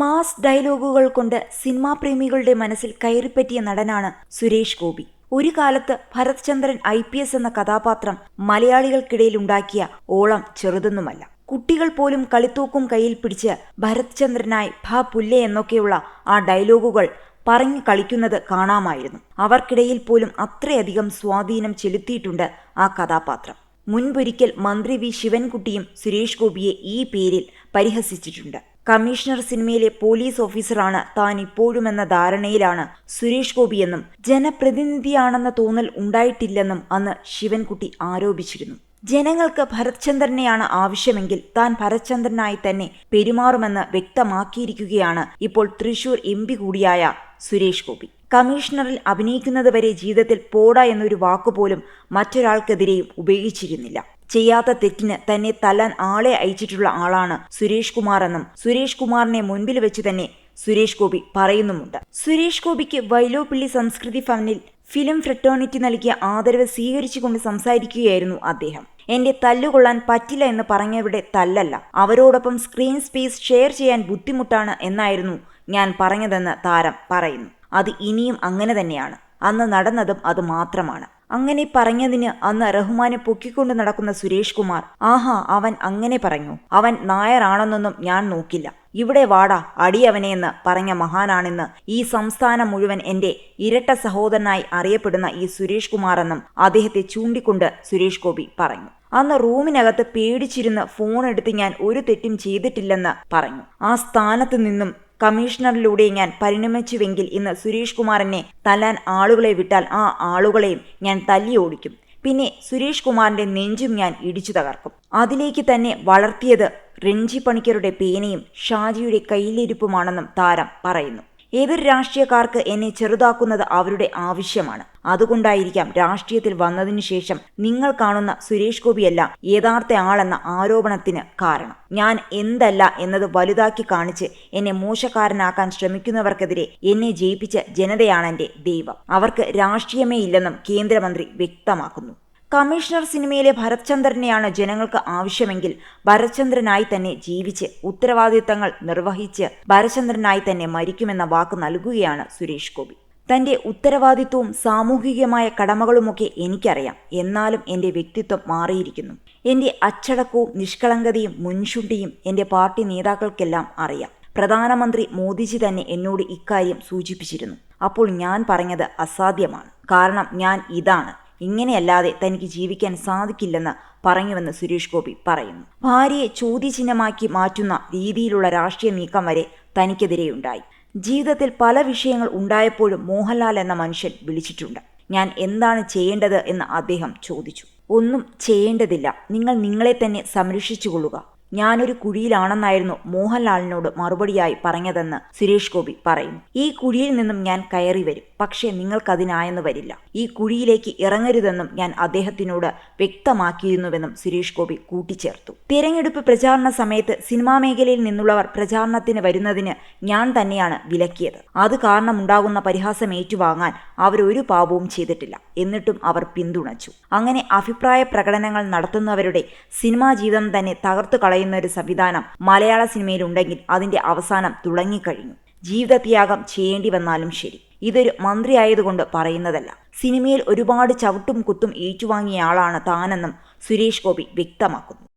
Mass ഡയലോഗുകൾ കൊണ്ട് cinema പ്രേമികളുടെ മനസ്സിൽ കയറിപ്പറ്റിയ നടനാണ് സുരേഷ് ഗോപി. ഒരു കാലത്ത് Bharath Chandran I P S എന്ന കഥാപാത്രം മലയാളികൾക്കിടയിൽ ഉണ്ടാക്കിയ ഓളം ചെറുതൊന്നുമല്ല. കുട്ടികൾ പോലും കളിത്തൂക്കും കയ്യിൽ പിടിച്ച് ഭരത് ചന്ദ്രനായി ഭ പുല്ലെ എന്നൊക്കെയുള്ള ആ ഡയലോഗുകൾ പറഞ്ഞു കളിക്കുന്നത് കാണാമായിരുന്നു. അവർക്കിടയിൽ പോലും അത്രയധികം സ്വാധീനം ചെലുത്തിയിട്ടുണ്ട് ആ കഥാപാത്രം. മുൻപൊരിക്കൽ മന്ത്രി വി ശിവൻകുട്ടിയും സുരേഷ് ഗോപിയെ ഈ പേരിൽ പരിഹസിച്ചിട്ടുണ്ട്. കമ്മീഷണർ സിനിമയിലെ പോലീസ് ഓഫീസറാണ് താൻ ഇപ്പോഴുമെന്ന ധാരണയിലാണ് സുരേഷ് ഗോപിയെന്നും ജനപ്രതിനിധിയാണെന്ന തോന്നൽ ഉണ്ടായിട്ടില്ലെന്നും അന്ന് ശിവൻകുട്ടി ആരോപിച്ചിരുന്നു. ജനങ്ങൾക്ക് ഭരത്ചന്ദ്രനെയാണ് ആവശ്യമെങ്കിൽ താൻ ഭരത്ചന്ദ്രനായി തന്നെ പെരുമാറുമെന്ന് വ്യക്തമാക്കിയിരിക്കുകയാണ് ഇപ്പോൾ തൃശൂർ എം കൂടിയായ സുരേഷ് ഗോപി. കമ്മീഷണറിൽ അഭിനയിക്കുന്നതുവരെ ജീവിതത്തിൽ പോട എന്നൊരു വാക്കുപോലും മറ്റൊരാൾക്കെതിരെയും ഉപയോഗിച്ചിരുന്നില്ല. ചെയ്യാത്ത തെറ്റിന് തന്നെ തല്ലാൻ ആളെ അയച്ചിട്ടുള്ള ആളാണ് സുരേഷ് കുമാർ എന്നും സുരേഷ് കുമാറിനെ മുൻപിൽ വെച്ച് തന്നെ സുരേഷ് ഗോപി പറയുന്നുമുണ്ട്. സുരേഷ് ഗോപിക്ക് വൈലോപ്പിള്ളി സംസ്കൃതി ഭവനിൽ ഫിലിം ഫ്രട്ടേണിറ്റി നൽകിയ ആദരവ് സ്വീകരിച്ചുകൊണ്ട് സംസാരിക്കുകയായിരുന്നു അദ്ദേഹം. എന്റെ തല്ലുകൊള്ളാൻ പറ്റില്ല എന്ന് പറഞ്ഞവിടെ തല്ലല്ല. അവരോടൊപ്പം സ്ക്രീൻ സ്പേസ് ഷെയർ ചെയ്യാൻ ബുദ്ധിമുട്ടാണ് എന്നായിരുന്നു ഞാൻ പറഞ്ഞതെന്ന് താരം പറയുന്നു. അത് ഇനിയും അങ്ങനെ തന്നെയാണ്. അന്ന് നടന്നതും അത് മാത്രമാണ്. അങ്ങനെ പറഞ്ഞതിന് അന്ന് റഹ്മാനെ പൊക്കിക്കൊണ്ട് നടക്കുന്ന സുരേഷ് കുമാർ ആഹാ അവൻ അങ്ങനെ പറഞ്ഞു. അവൻ നായരാണെന്നൊന്നും ഞാൻ നോക്കില്ല. ഇവിടെ വാടാ അടിയവനെയെന്ന് പറഞ്ഞ മഹാനാണെന്ന് ഈ സംസ്ഥാനം മുഴുവൻ എന്റെ ഇരട്ട സഹോദരനായി അറിയപ്പെടുന്ന ഈ സുരേഷ് കുമാറെന്നും അദ്ദേഹത്തെ ചൂണ്ടിക്കൊണ്ട് സുരേഷ് ഗോപി പറഞ്ഞു. അന്ന് റൂമിനകത്ത് പേടിച്ചിരുന്ന് ഫോൺ എടുത്ത് ഞാൻ ഒരു തെറ്റും ചെയ്തിട്ടില്ലെന്ന് പറഞ്ഞു. ആ സ്ഥാനത്ത് നിന്നും കമ്മീഷണറിലൂടെ ഞാൻ പരിണമിച്ചുവെങ്കിൽ ഇന്ന് സുരേഷ് കുമാറിനെ തല്ലാൻ ആളുകളെ വിട്ടാൽ ആ ആളുകളെയും ഞാൻ തല്ലി ഓടിക്കും. പിന്നെ സുരേഷ് കുമാറിന്റെ നെഞ്ചും ഞാൻ ഇടിച്ചു തകർക്കും. അതിലേക്ക് തന്നെ വളർത്തിയത് രഞ്ജി പണിക്കരുടെ പേനയും ഷാജിയുടെ കയ്യിലിരിപ്പുമാണെന്നും താരം പറയുന്നു. എതിർ രാഷ്ട്രീയക്കാർക്ക് എന്നെ ചെറുതാക്കുന്നത് അവരുടെ ആവശ്യമാണ്. അതുകൊണ്ടായിരിക്കാം രാഷ്ട്രീയത്തിൽ വന്നതിനു ശേഷം നിങ്ങൾ കാണുന്ന സുരേഷ് ഗോപിയല്ല യഥാർത്ഥ ആളെന്ന ആരോപണത്തിന് കാരണം. ഞാൻ എന്തല്ല എന്നത് വലുതാക്കി കാണിച്ച് എന്നെ മോശക്കാരനാക്കാൻ ശ്രമിക്കുന്നവർക്കെതിരെ എന്നെ ജയിപ്പിച്ച ജനതയാണെന്റെ ദൈവം. അവർക്ക് രാഷ്ട്രീയമേ ഇല്ലെന്നും കേന്ദ്രമന്ത്രി വ്യക്തമാക്കുന്നു. കമ്മീഷണർ സിനിമയിലെ ഭരത്ചന്ദ്രനെയാണ് ജനങ്ങൾക്ക് ആവശ്യമെങ്കിൽ ഭരത്ചന്ദ്രനായി തന്നെ ജീവിച്ച് ഉത്തരവാദിത്തങ്ങൾ നിർവഹിച്ച് ഭരചന്ദ്രനായി തന്നെ മരിക്കുമെന്ന വാക്ക് നൽകുകയാണ് സുരേഷ് ഗോപി. തന്റെ ഉത്തരവാദിത്വവും സാമൂഹികമായ കടമകളുമൊക്കെ എനിക്കറിയാം. എന്നാലും എന്റെ വ്യക്തിത്വം മാറിയിരിക്കുന്നു. എന്റെ അച്ചടക്കവും നിഷ്കളങ്കതയും മുൻചുണ്ടിയും എന്റെ പാർട്ടി നേതാക്കൾക്കെല്ലാം അറിയാം. പ്രധാനമന്ത്രി മോദിജി തന്നെ എന്നോട് ഇക്കാര്യം സൂചിപ്പിച്ചിരുന്നു. അപ്പോൾ ഞാൻ പറഞ്ഞത് അസാധ്യമാണ്. കാരണം ഞാൻ ഇതാണ്. ഇങ്ങനെയല്ലാതെ തനിക്ക് ജീവിക്കാൻ സാധിക്കില്ലെന്ന് പറഞ്ഞുവെന്ന് സുരേഷ് ഗോപി പറയുന്നു. ഭാര്യയെ ചോദ്യചിഹ്നമാക്കി മാറ്റുന്ന രീതിയിലുള്ള രാഷ്ട്രീയ നീക്കം വരെ തനിക്കെതിരെയുണ്ടായി. ജീവിതത്തിൽ പല വിഷയങ്ങൾ ഉണ്ടായപ്പോഴും മോഹൻലാൽ എന്ന മനുഷ്യൻ വിളിച്ചിട്ടുണ്ട്. ഞാൻ എന്താണ് ചെയ്യേണ്ടത് എന്ന് അദ്ദേഹം ചോദിച്ചു. ഒന്നും ചെയ്യേണ്ടതില്ല. നിങ്ങൾ നിങ്ങളെ തന്നെ സംരക്ഷിച്ചുകൊള്ളുക. ഞാനൊരു കുഴിയിലാണെന്നായിരുന്നു മോഹൻലാലിനോട് മറുപടിയായി പറഞ്ഞതെന്ന് സുരേഷ് ഗോപി പറയുന്നു. ഈ കുഴിയിൽ നിന്നും ഞാൻ കയറി വരും. പക്ഷേ നിങ്ങൾക്കതിനായെന്ന് വരില്ല. ഈ കുഴിയിലേക്ക് ഇറങ്ങരുതെന്നും ഞാൻ അദ്ദേഹത്തിനോട് വ്യക്തമാക്കിയിരുന്നുവെന്നും സുരേഷ് ഗോപി കൂട്ടിച്ചേർത്തു. തിരഞ്ഞെടുപ്പ് പ്രചാരണ സമയത്ത് സിനിമാ മേഖലയിൽ നിന്നുള്ളവർ പ്രചാരണത്തിന് വരുന്നതിന് ഞാൻ തന്നെയാണ് വിലക്കിയത്. അത് കാരണമുണ്ടാകുന്ന പരിഹാസം ഏറ്റുവാങ്ങാൻ അവരൊരു പാപവും ചെയ്തിട്ടില്ല. എന്നിട്ടും അവർ പിന്തുണച്ചു. അങ്ങനെ അഭിപ്രായ പ്രകടനങ്ങൾ നടത്തുന്നവരുടെ സിനിമാ ജീവിതം തന്നെ തകർത്തു കളയുന്ന ഒരു സംവിധാനം മലയാള സിനിമയിലുണ്ടെങ്കിൽ അതിന്റെ അവസാനം തുടങ്ങിക്കഴിഞ്ഞു. ജീവിതത്യാഗം ചെയ്യേണ്ടി വന്നാലും ശരി. ഇതൊരു മന്ത്രി ആയതുകൊണ്ട് പറയുന്നതല്ല. സിനിമയിൽ ഒരുപാട് ചവിട്ടും കുത്തും ഏറ്റുവാങ്ങിയ ആളാണ് താനെന്നും സുരേഷ് ഗോപി വ്യക്തമാക്കുന്നു.